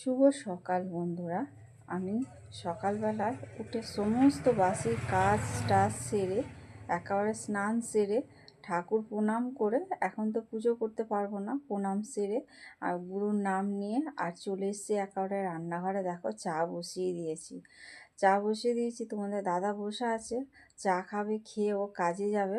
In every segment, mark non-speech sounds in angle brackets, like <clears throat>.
শুভ সকাল বন্ধুরা। আমি সকালবেলায় উঠে সমস্ত বাসি কাজ টাজ সেরে, একেবারে স্নান সেরে, ঠাকুর প্রণাম করে এখন তো পুজো করতে পারব না, প্রণাম সেরে আর গুরুর নাম নিয়ে আর চলে এসছে একেবারে রান্নাঘরে। দেখো চা বসিয়ে দিয়েছি। চা বসিয়ে দিয়েছি, তোমাদের দাদা বসে আছে, চা খাবে, খেয়ে ও কাজে যাবে।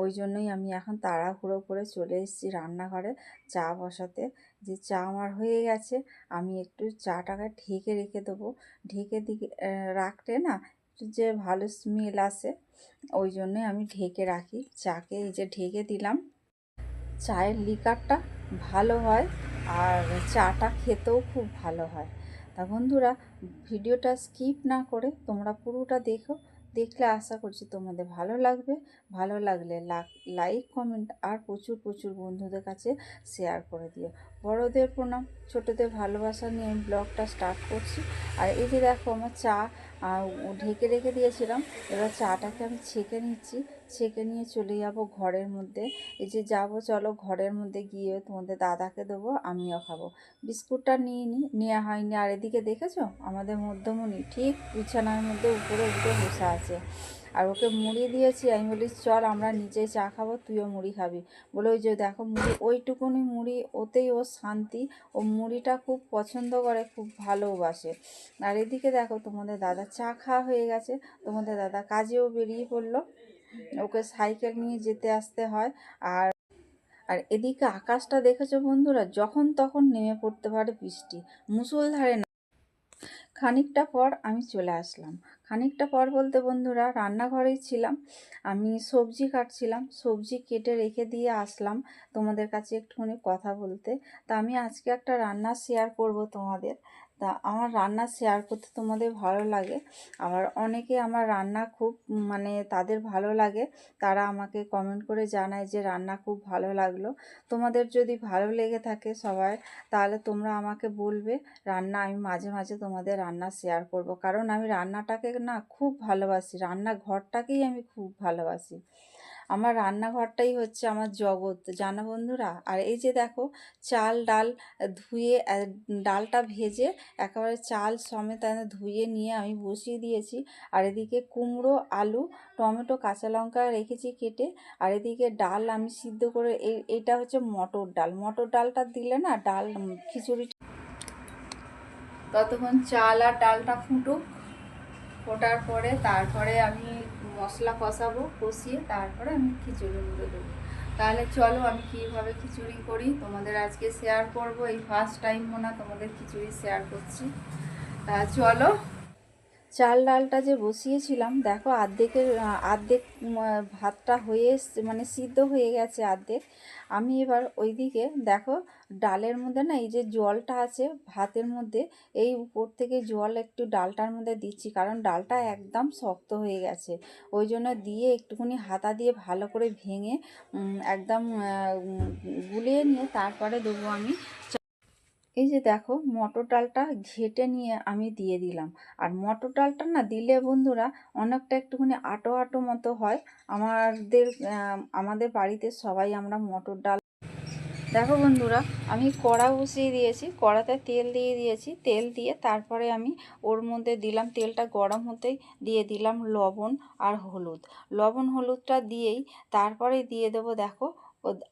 ওই জন্যই আমি এখন তাড়াহুড়ো করে চলে এসেছি রান্নাঘরে চা বসাতে। যে চা আমার হয়ে গেছে, আমি একটু চাটাকে ঢেকে রেখে দেবো। ঢেকে দিকে রাখলে না যে ভালো স্মেল আসে, ওই জন্যই আমি ঢেকে রাখি। চাকে এই যে ঢেকে দিলাম, চায়ের লিকারটা ভালো হয় আর চাটা খেতেও খুব ভালো হয়। তা বন্ধুরা, ভিডিওটা স্কিপ না করে তোমরা পুরোটা দেখো। দেখলে আশা করছি তোমাদের ভালো লাগবে। ভালো লাগলে লাইক কমেন্ট আর প্রচুর প্রচুর বন্ধুদের কাছে শেয়ার করে দিও। বড়দের প্রণাম, ছোটদের ভালোবাসা নিয়ে আমি ব্লগটা স্টার্ট করছি। আর এই যে দেখো আমার চা ঢেকে রেখে দিয়েছিলাম, এবার চাটাকে আমি ছেঁকে নিচ্ছি। ছেঁকে নিয়ে চলে যাব ঘরের মধ্যে। এই যে যাব, চলো ঘরের মধ্যে গিয়ে তোমাদের দাদাকে দেবো, আমিও খাব। বিস্কুটটা নিয়ে নি নেওয়া হয়নি। আর এদিকে দেখেছ? আমাদের মধ্যমণি ঠিক বিছানার মধ্যে উপরে উঠে বসে আছে। আর ওকে মুড়ি দিয়েছি। আমি বলি, চল আমরা নিচে চা খাব, তুইও মুড়ি খাবি। বলে, ওই যে দেখো মুড়ি, ওইটুকুনি মুড়ি, ওতেই ও শান্তি। ও মুড়িটা খুব পছন্দ করে, খুব ভালোবাসে। আর এদিকে দেখো তোমাদের দাদা চা খাওয়া হয়ে গেছে। তোমাদের দাদা কাজেও বেরিয়ে পড়ল। ওকে সাইকেল নিয়ে যেতে আসতে হয়। আর আর এদিকে আকাশটা দেখেছ বন্ধুরা? যখন তখন নেমে পড়তে পারে বৃষ্টি। মুসুলধারে খানিকটা পর আমি চলে আসলাম। খানিকটা পর বলতে বন্ধুরা, রান্নাঘরেই ছিলাম। আমি সবজি কাটছিলাম। সবজি কেটে রেখে দিয়ে আসলাম তোমাদের কাছে একটুখানি কথা বলতে। তা আমি আজকে একটা রান্না শেয়ার করব তোমাদের। তা আমার রান্না শেয়ার করতে তোমাদের ভালো লাগে। আবার অনেকে আমার রান্না খুব মানে তাদের ভালো লাগে, তারা আমাকে কমেন্ট করে জানায় যে রান্না খুব ভালো লাগল। তোমাদের যদি ভালো লেগে থাকে সবাই, তাহলে তোমরা আমাকে বলবে, রান্না আমি মাঝে মাঝে তোমাদের রান্না শেয়ার করব। কারণ আমি রান্নাটাকে না খুব ভালোবাসি রান্না ঘরটাকেই আমি খুব ভালোবাসি। আমার রান্নাঘরটাই হচ্ছে আমার জগৎ। জানো বন্ধুরা? আর এই যে দেখো, চাল, ডাল ধুয়ে ডালটা ভেজে একেবারে চাল সমেত ধুয়ে নিয়ে আমি বসিয়ে দিয়েছি। আর এদিকে কুমড়ো, আলু, টমেটো, কাঁচা লঙ্কা রেখেছি কেটে। আর এদিকে ডাল আমি সিদ্ধ করে এই এইটা হচ্ছে মটর ডাল। মটর ডালটা দিলে না ডাল খিচুড়ি ততক্ষণ চাল আর ডালটা ফুটুক। ফোটার পরে তারপরে আমি মশলা কষাবো, কষিয়ে তারপরে আমি খিচুড়ি গুঁড়ো দেবো। তাহলে চলো আমি কীভাবে খিচুড়ি করি, তোমাদের আজকে শেয়ার করব। এই ফার্স্ট টাইম মনে তোমাদের খিচুড়ি শেয়ার করছি। তা চলো চাল ডালটা যে বসিয়েছিলাম, দেখো আর্ধেকের আর্ধেক ভাতটা হয়ে এসছে মানে সিদ্ধ হয়ে গেছে আর্ধেক। আমি এবার ওইদিকে, দেখো ডালের মধ্যে না এই যে জলটা আছে ভাতের মধ্যে, এই উপর থেকে জল একটু ডালটার মধ্যে দিচ্ছি, কারণ ডালটা একদম শক্ত হয়ে গেছে। ওই জন্য দিয়ে একটুখানি হাতা দিয়ে ভালো করে ভেঙে একদম গুলিয়ে নিয়ে তারপরে দেবো আমি এই যে দেখো, মটর ডালটা ঘেটে নিয়ে আমি দিয়ে দিলাম। আর মটর ডালটা না দিলে বন্ধুরা অনেকটা একটুখানি আটো আটো মতো হয়। আমাদের আমাদের বাড়িতে সবাই আমরা মটর ডাল দেখো বন্ধুরা, আমি কড়া বসিয়ে দিয়েছি, কড়াতে তেল দিয়ে দিয়েছি। তেল দিয়ে তারপরে আমি ওর মধ্যে দিলাম, তেলটা গরম হতেই দিয়ে দিলাম লবণ আর হলুদ। লবণ হলুদটা দিয়েই তারপরে দিয়ে দেবো দেখো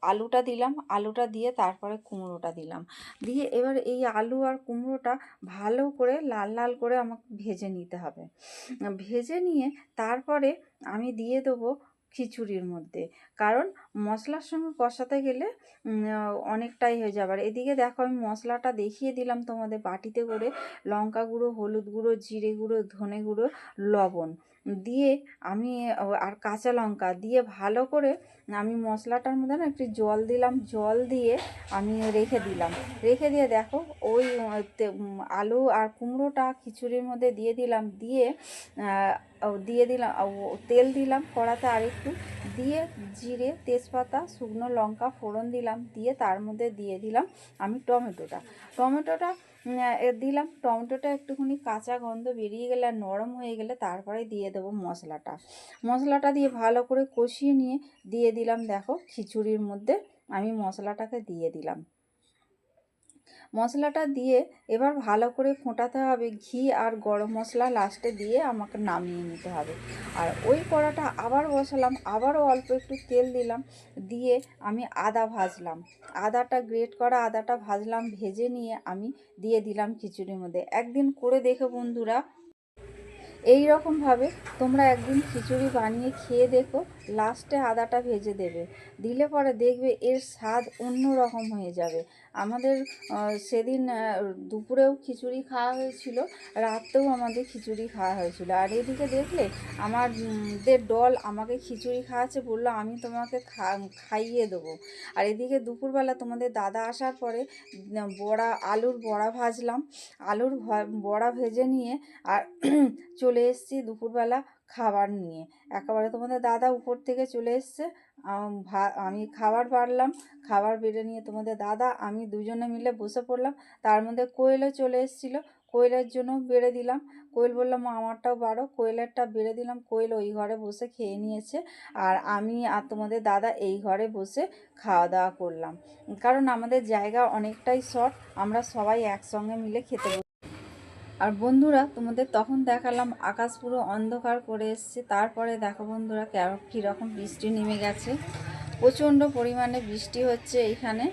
আলুটা দিলাম, আলুটা দিয়ে তারপরে কুমড়োটা দিলাম। দিয়ে এবার এই আলু আর কুমড়োটা ভালো করে লাল লাল করে আমাকে ভেজে নিতে হবে। ভেজে নিয়ে তারপরে আমি দিয়ে দেবো খিচুড়ির মধ্যে। কারণ মশলার সঙ্গে কষাতে গেলে অনেকটাই হয়ে যাবে। আর এদিকে দেখো আমি মশলাটা দেখিয়ে দিলাম তোমাদের বাটিতে করে। লঙ্কা গুঁড়ো, হলুদ গুঁড়ো, জিরে গুঁড়ো, ধনে গুঁড়ো, লবণ। দিয়ে আমি আর কাঁচা লঙ্কা দিয়ে ভালো করে আমি মশলাটার মধ্যে না একটু জল দিলাম, জল দিয়ে আমি রেখে দিলাম। রেখে দিয়ে দেখো, ওই আলু আর কুমড়োটা খিচুড়ির মধ্যে দিয়ে দিলাম, দিয়ে দিয়ে দিলাম তেল দিলাম কড়াতে আরেকটু। দিয়ে জিরে, তেজপাতা, শুকনো লঙ্কা ফোড়ন দিলাম, দিয়ে তার মধ্যে দিয়ে দিলাম আমি টমেটোটা। টমেটোটা দিলাম। টমেটোটা একটুখানি কাঁচা গন্ধ বেরিয়ে গেলে আর নরম হয়ে গেলে তারপরে দিয়ে দেবো মশলাটা। মশলাটা দিয়ে ভালো করে কষিয়ে নিয়ে দিয়ে দিলাম, দেখো খিচুড়ির মধ্যে আমি মশলাটাকে দিয়ে দিলাম। মশলাটা দিয়ে এবার ভালো করে ফোটাতে হবে ঘি আর গরম মশলা লাস্টে দিয়ে আমাকে নামিয়ে নিতে হবে। আর ওই কড়াটা আবার বসালাম, আবারও অল্প একটু তেল দিলাম, দিয়ে আমি আদা ভাজলাম। আদাটা গ্রেট করা আদাটা ভাজলাম, ভেজে নিয়ে আমি দিয়ে দিলাম খিচুড়ির মধ্যে। একদিন করে দেখে বন্ধুরা এই রকমভাবে তোমরা একদিন খিচুড়ি বানিয়ে খেয়ে দেখো, লাস্টে আদাটা ভেজে দেবে। দিলে পরে দেখবে এর স্বাদ অন্য রকম হয়ে যাবে। আমাদের সেদিন দুপুরেও খিচুড়ি খাওয়া হয়েছিল, রাতেও আমাদের খিচুড়ি খাওয়া হয়েছিল। আর এদিকে দেখলে আমার দের দল আমাকে খিচুড়ি খাওয়াচ্ছে বলল, আমি তোমাকে খা, খাইয়ে দেবো। আর এদিকে দুপুরবেলা তোমাদের দাদা আসার পরে বড়া, আলুর বড়া ভাজলাম। আলুর বড়া ভেজে নিয়ে আর <clears throat> চলে এসেছি দুপুরবেলা খাবার নিয়ে। একেবারে তোমাদের দাদা উপর থেকে চলে এসছে। আমি খাবার বাড়লাম, খাবার বেড়ে নিয়ে তোমাদের দাদা, আমি দুজনে মিলে বসে পড়লাম। তার মধ্যে কোয়েলও চলে এসেছিল। কোয়েলের জন্য বেড়ে দিলাম। কোয়েল বললাম আমারটাও বাড়ো। কোয়েলেরটা বেড়ে দিলাম। কোয়েল ওই ঘরে বসে খেয়ে নিয়েছে। আর আমি আর তোমাদের দাদা এই ঘরে বসে খাওয়া দাওয়া করলাম। কারণ আমাদের জায়গা অনেকটাই শর্ট। আমরা সবাই একসঙ্গে মিলে খেতে। আর বন্ধুরা, তোমাদের তখন দেখালাম, আকাশ পুরো অন্ধকার করে এসছে। তারপরে দেখো বন্ধুরা কীরকম বৃষ্টি নেমে গেছে। প্রচণ্ড পরিমাণে বৃষ্টি হচ্ছে এইখানে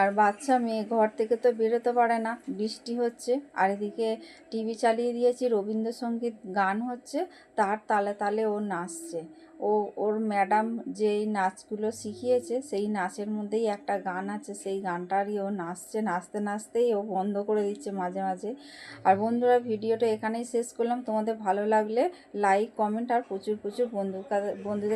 আর বাচ্চা মেয়ে, ঘর থেকে তো বেরোতে পারে না। বৃষ্টি হচ্ছে। আর এদিকে টিভি চালিয়ে দিয়েছি রবীন্দ্রসঙ্গীত গান হচ্ছে। তার তালে তালে ও নাচছে। ও, ওর ম্যাডাম যেই নাচগুলো শিখিয়েছে, সেই নাচের মধ্যেই একটা গান আছে, সেই গানটারই ও নাচছে, নাচতে নাচতেই ও বন্ধ করে দিচ্ছে মাঝে মাঝে। আর বন্ধুরা, ভিডিওটা এখানেই শেষ করলাম। তোমাদের ভালো লাগলে লাইক কমেন্ট আর প্রচুর প্রচুর বন্ধু বন্ধুদের